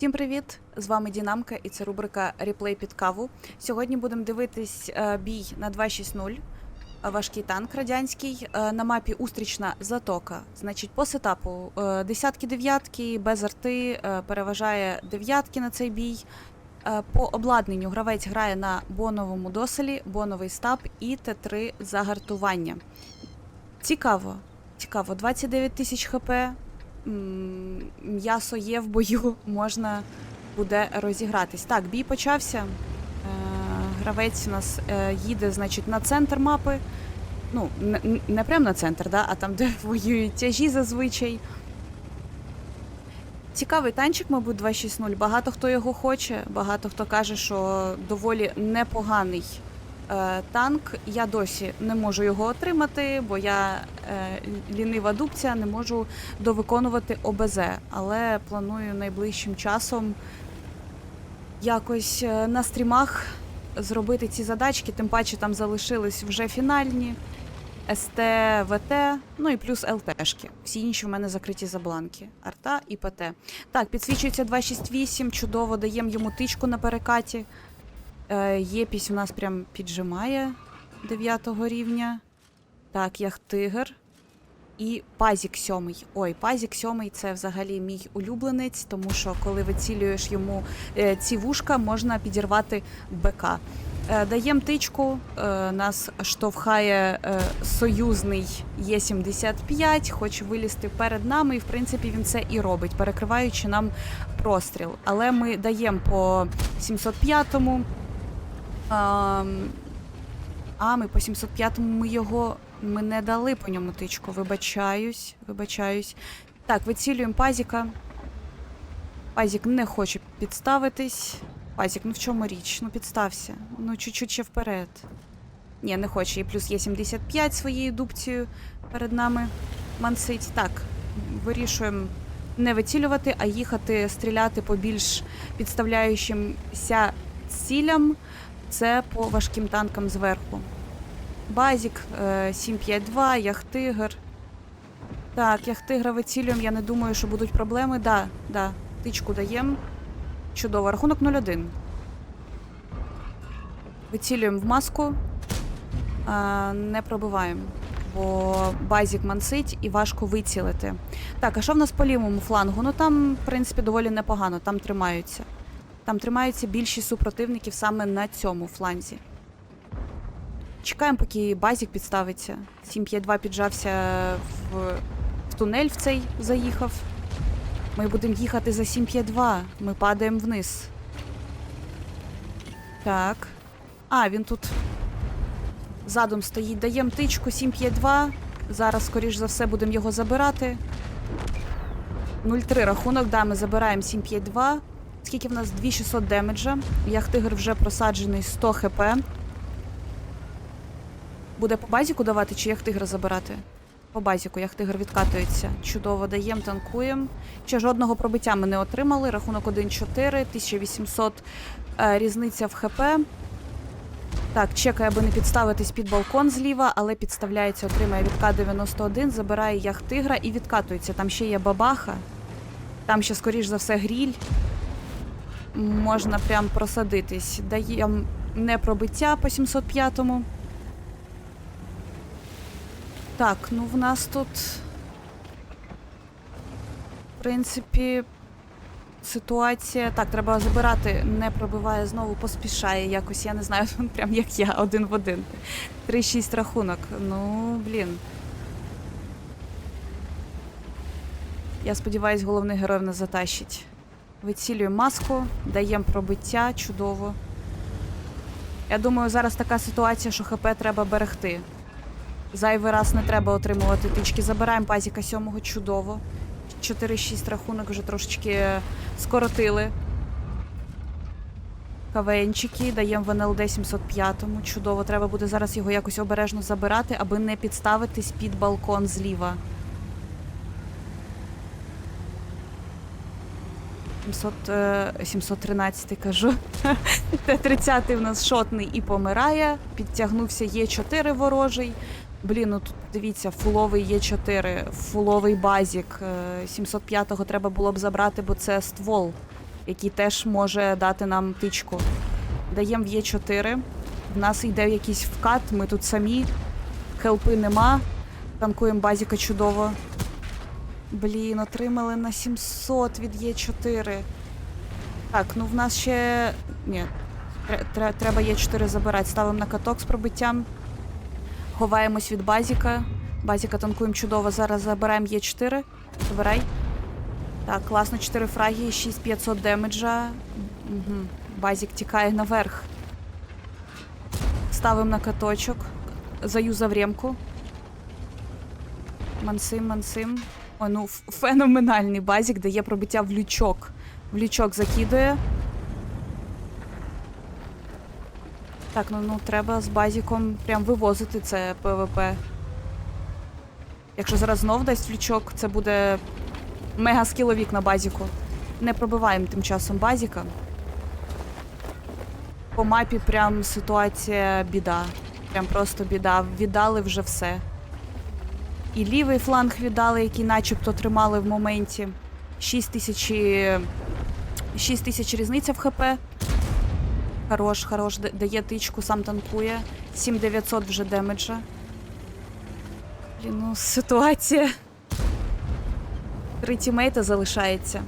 Всім привіт! З вами Дінамка і це рубрика Реплей під каву. Сьогодні будемо дивитись е, бій на 2.6.0. е, Важкий танк радянський е, на мапі Устрічна затока. Значить, по сетапу е, десятки дев'ятки без арти переважає дев'ятки на цей бій. По обладнанню гравець грає на боновому доселі, боновий стаб і Т3 загартування. Цікаво. Цікаво, 29 тисяч хп. М'ясо є в бою, можна буде розігратись. Так, бій почався. Е, Гравець у нас е, їде, значить, на центр мапи. Ну, не, не прямо на центр, да, а там, де воюють тяжі зазвичай. Цікавий танчик, мабуть, 2.6.0. Багато хто його хоче, багато хто каже, що доволі непоганий танк. Я досі не можу його отримати, бо я е, лінива дубця, не можу довиконувати ОБЗ. Але планую найближчим часом якось е, на стрімах зробити ці задачки, тим паче там залишились вже фінальні. СТ, ВТ, ну і плюс ЛТшки. Всі інші в мене закриті забланки. Арта і ПТ. Так, підсвічується 268, чудово, даємо йому тичку на перекаті. Е, Єпісь у нас прям піджимає 9 рівня. Так, Яхтигр. І пазік сьомий. Ой, пазік сьомий це взагалі мій улюбленець, тому що коли вицілюєш йому е, ці вушка, можна підірвати БК. Е, Даємо тичку, нас штовхає союзний Є-75, хоче вилізти перед нами, і в принципі він це і робить, перекриваючи нам простріл. Але ми даємо по 705-му. А, ми по 705-му ми його ми не дали по ньому тичку. Вибачаюсь, вибачаюсь. Так, вицілюємо пазіка. Пазік не хоче підставитись. Пазік, ну в чому річ? Ну підстався. Ну, чуть-чуть ще вперед. Ні, не хоче. І плюс є 75 своєю дубцією перед нами мансить. Так, вирішуємо не вицілювати, а їхати стріляти по більш підставляючимся цілям. Це по важким танкам зверху. Базік е, 752, Яхтигр. Так, Яхтигра вицілюємо. Я не думаю, що будуть проблеми. Да, да, тичку даємо. Чудово. Рахунок 0-1. Вицілюємо в маску. А, не пробиваємо. Бо базік мансить і важко вицілити. Так, а що в нас по лівому флангу? Ну там, в принципі, доволі непогано, там тримаються. Там тримаються більшість супротивників саме на цьому фланзі. Чекаємо, поки базік підставиться. 752 піджався в, в тунель в цей заїхав. Ми будемо їхати за 752. Ми падаємо вниз. Так. А, він тут задом стоїть. Даємо тичку 752. Зараз, скоріш за все, будемо його забирати. 0-3 рахунок, да, ми забираємо 752. Скільки в нас 2600 демеджа. Яхтигр вже просаджений 100 хп. Буде по базіку давати чи яхтигра забирати? По базіку яхтигр відкатується. Чудово даємо, танкуємо. Ще жодного пробиття ми не отримали. Рахунок 1-4, 1800 е, різниця в ХП. Так, чекає, аби не підставитись під балкон зліва, але підставляється, отримає від К-91, забирає яхтигра і відкатується. Там ще є бабаха. Там ще, скоріш за все, гріль. Можна прям просадитись. Даємо не пробиття по 705-му. Так, ну в нас тут. В принципі, ситуація. Так, треба забирати, не пробиває знову, поспішає якось. Я не знаю, прям як я, один в один. 3-6 рахунок. Ну, блін. Я сподіваюсь, головний герой нас затащить. Вицілюємо маску, даємо пробиття, чудово. Я думаю, зараз така ситуація, що ХП треба берегти. Зайвий раз не треба отримувати тички. Забираємо пазіка сьомого чудово. 4-6 рахунок вже трошечки скоротили. КВНчики, даємо в НЛД 705. Чудово, треба буде зараз його якось обережно забирати, аби не підставитись під балкон зліва. 700, е, 713 кажу. Т-30 в нас шотний і помирає. Підтягнувся Є4 ворожий. Блін, ну тут дивіться, фуловий Є4, фуловий базік. Е, 705-го треба було б забрати, бо це ствол. який теж може дати нам тичку. Даємо в Є4. В нас йде якийсь вкат, ми тут самі. Хелпи нема. Танкуємо базіка чудово. Блін, отримали на 700 від Є4. Так, ну в нас ще. Ні. тре- тре- Треба Є4 забирати. Ставимо на каток з пробиттям. Ховаємось від базіка. Базіка танкуємо чудово. Зараз забираємо Є4. Забирай. Так, класно, 4 фраги, 6500 демеджа. Угу. Базік тікає наверх. Ставимо на каточок. Заюзав ремку. Мансим, мансим. О, ну феноменальний базік дає пробиття в лючок. В лючок закидує. Так, ну, ну треба з базіком прям вивозити це ПВП. Якщо зараз знов дасть лючок, це буде мега скіловік на базіку. Не пробиваємо тим часом базіка. По мапі прям ситуація біда. Прям просто біда. Віддали вже все. І лівий фланг віддали, який начебто тримали в моменті. 6 тисяч... 6 тисяч різниця в ХП. Хорош, хорош, да- дає тичку, сам танкує. 7900 вже демеджа. Блін, ну ситуація. Три тімейта залишається.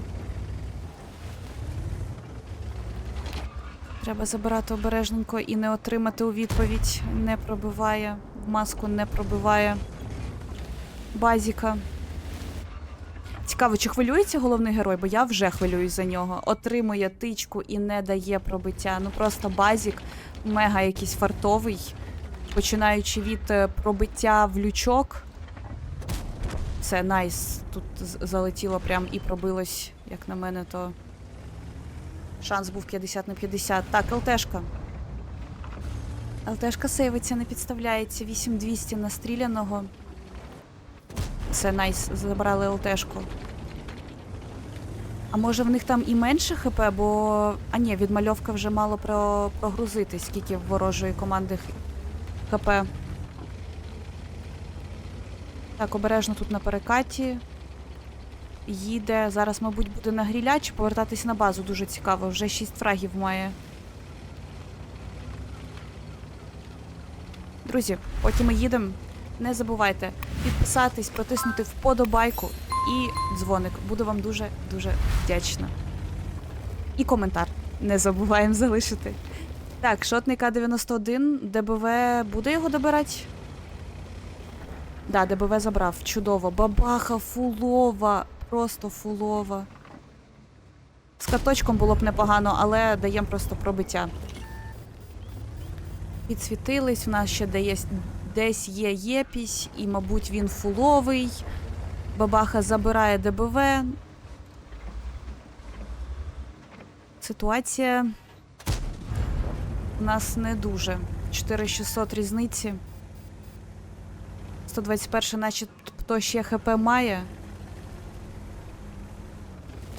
Треба забирати обережненько і не отримати у відповідь. Не пробиває. Маску не пробиває. Базіка. Цікаво, чи хвилюється головний герой, бо я вже хвилююсь за нього. Отримує тичку і не дає пробиття. Ну просто базік, мега якийсь фартовий. Починаючи від е, пробиття в лючок. Це найс. Тут залетіло прям і пробилось, як на мене, то шанс був 50 на 50. Так, ЛТшка. ЛТшка сейвиться, не підставляється. 8200 настріляного. Це найс, забрали ЛТшку. А може в них там і менше ХП, бо. А ні, відмальовка вже мало про... прогрузити, скільки в ворожої команди ХП. Так, обережно тут на перекаті. Їде. Зараз, мабуть, буде на гріля чи повертатись на базу. Дуже цікаво. Вже 6 фрагів має. Друзі, поки ми їдемо, не забувайте підписатись, протиснути вподобайку і дзвоник. Буду вам дуже дуже вдячна. І коментар не забуваємо залишити. Так, шотний К-91, ДБВ буде його добирати? Да, ДБВ забрав. Чудово. Бабаха фулова. Просто фулова. З каточком було б непогано, але даємо просто пробиття. Підсвітились, в нас ще десь, десь є єпісь, і, мабуть, він фуловий. Бабаха забирає ДБВ. Ситуація у нас не дуже. 4600 різниці. 121 начебто ще ХП має.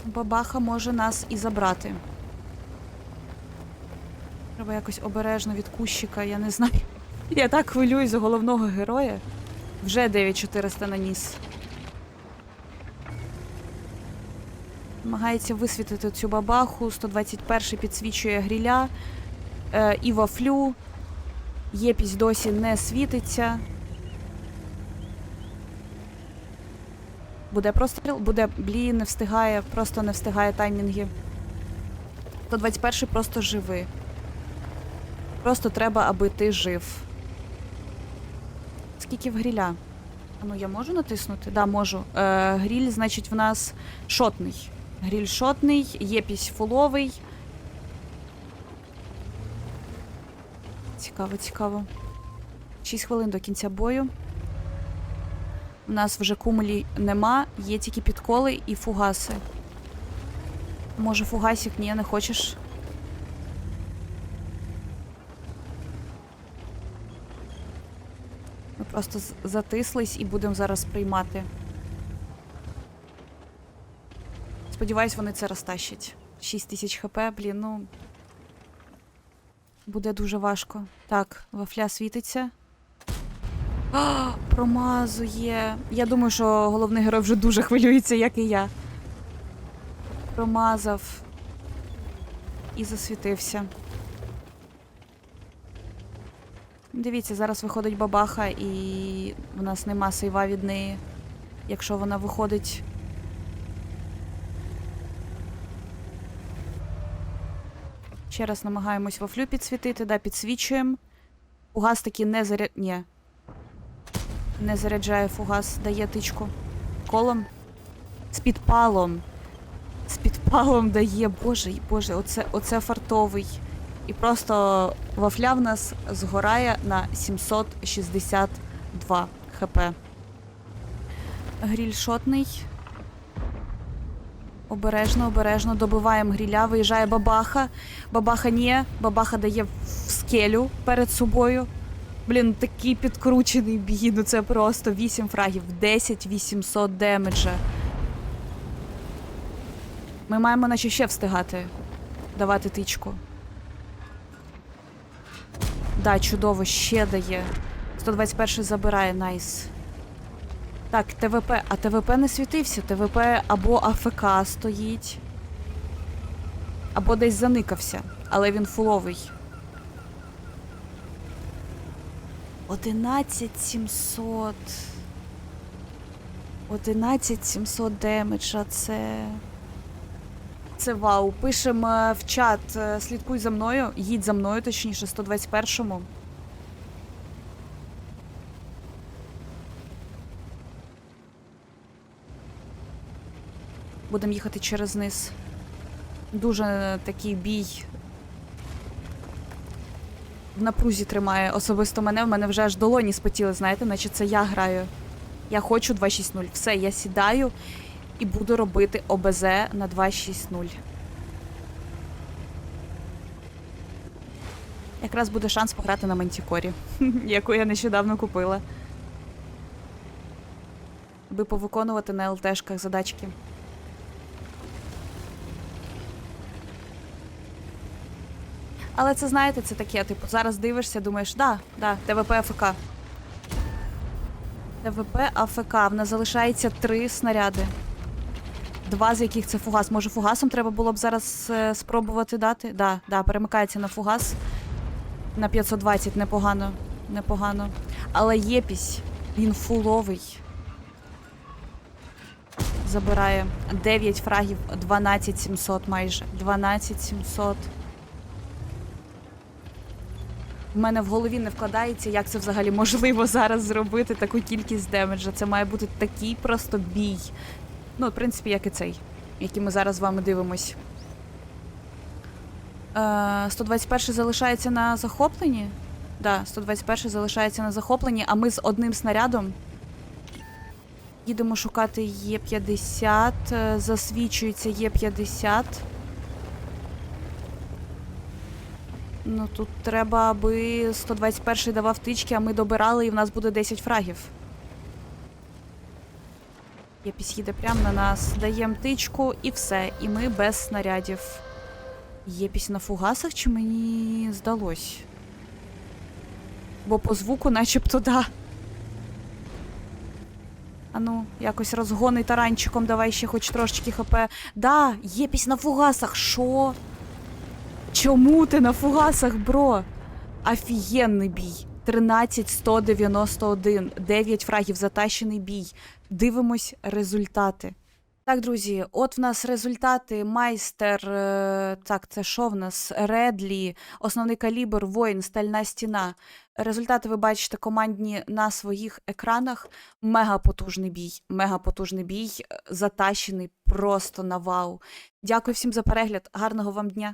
Бабаха може нас і забрати. Треба якось обережно від кущика, я не знаю. Я так хвилююсь за головного героя. Вже 9400 наніс. Намагається висвітити цю бабаху. 121 підсвічує гріля. Е, і вафлю. Єпісь досі не світиться. Буде простріл, буде блін, не встигає, просто не встигає таймінги. 121 просто живи. Просто треба, аби ти жив. Скільки в гріля? А ну я можу натиснути? Да, можу. Е, гріль, значить, в нас шотний. Гріль шотний, єпісь фуловий. Цікаво, цікаво. 6 хвилин до кінця бою. У нас вже кумулі нема, є тільки підколи і фугаси. Може, фугасик, ні, не хочеш? Просто затислись і будемо зараз приймати. Сподіваюсь, вони це розтащать. 6 тисяч хп, блін, ну. Буде дуже важко. Так, вафля світиться. А, промазує. Я думаю, що головний герой вже дуже хвилюється, як і я. Промазав. і засвітився. Дивіться, зараз виходить бабаха, і в нас нема сейва від неї. Якщо вона виходить. Ще раз намагаємось вафлю підсвітити, да, підсвічуємо. Фугас таки не заряд... Ні. Не заряджає фугас, дає тичку. Колом. З підпалом. З підпалом дає. Боже, боже, оце, оце фартовий. І просто вафля в нас згорає на 762 хп. Гріль шотний. Обережно, обережно добиваємо гріля, виїжджає бабаха. Бабаха ні, бабаха дає в скелю перед собою. Блін, такий підкручений бій, ну це просто 8 фрагів, 10 800 демеджа. Ми маємо наче ще встигати давати тичку. Да, чудово, ще дає. 121 забирає, найс. Так, ТВП. А ТВП не світився. ТВП або АФК стоїть. Або десь заникався. Але він фуловий. 11700. 11700 демеджа. Це. Це вау. Пишемо е, в чат. е, Слідкуй за мною. Їдь за мною, точніше, 121-му. Будемо їхати через низ. Дуже такий бій. В напрузі тримає особисто мене. В мене вже аж долоні спотіли, знаєте, наче це я граю. Я хочу 2.6.0. Все, я сідаю і буду робити ОБЗ на 2.6.0. Якраз буде шанс пограти на Мантікорі, яку я нещодавно купила. Аби повиконувати на ЛТшках задачки. Але це знаєте, це таке, типу, зараз дивишся, думаєш, да, да, ТВП АФК. ТВП АФК. В нас залишається три снаряди. Два з яких це фугас. Може, фугасом треба було б зараз е, спробувати дати? Да, да, перемикається на фугас. На 520 непогано. Непогано. Але єпісь, він фуловий. Забирає 9 фрагів, 12700 майже. 12700. В мене в голові не вкладається, як це взагалі можливо зараз зробити таку кількість демеджа. Це має бути такий просто бій. Ну, в принципі, як і цей, який ми зараз з вами дивимось. Е, 121 залишається на захопленні. Да, 121 залишається на захопленні, а ми з одним снарядом їдемо шукати Є50. е, Засвічується Є50. Ну тут треба, аби 121 давав тички, а ми добирали, і в нас буде 10 фрагів. Єпісь їде прямо на нас, даємо тичку і все. І ми без снарядів. Єпісь на фугасах чи мені здалось? Бо по звуку начебто да. Ану, якось розгони таранчиком, давай ще хоч трошечки хп. Да, єпісь на фугасах, що? Чому ти на фугасах, бро? Офігенний бій. 13191. 9 фрагів, затащений бій. Дивимось результати. Так, друзі, от в нас результати. Майстер. е, Так, це що в нас? Редлі, основний калібр, воїн, стальна стіна. Результати ви бачите командні на своїх екранах. Мега потужний бій. Мега потужний бій. е, Затащений просто на вау. Дякую всім за перегляд. Гарного вам дня.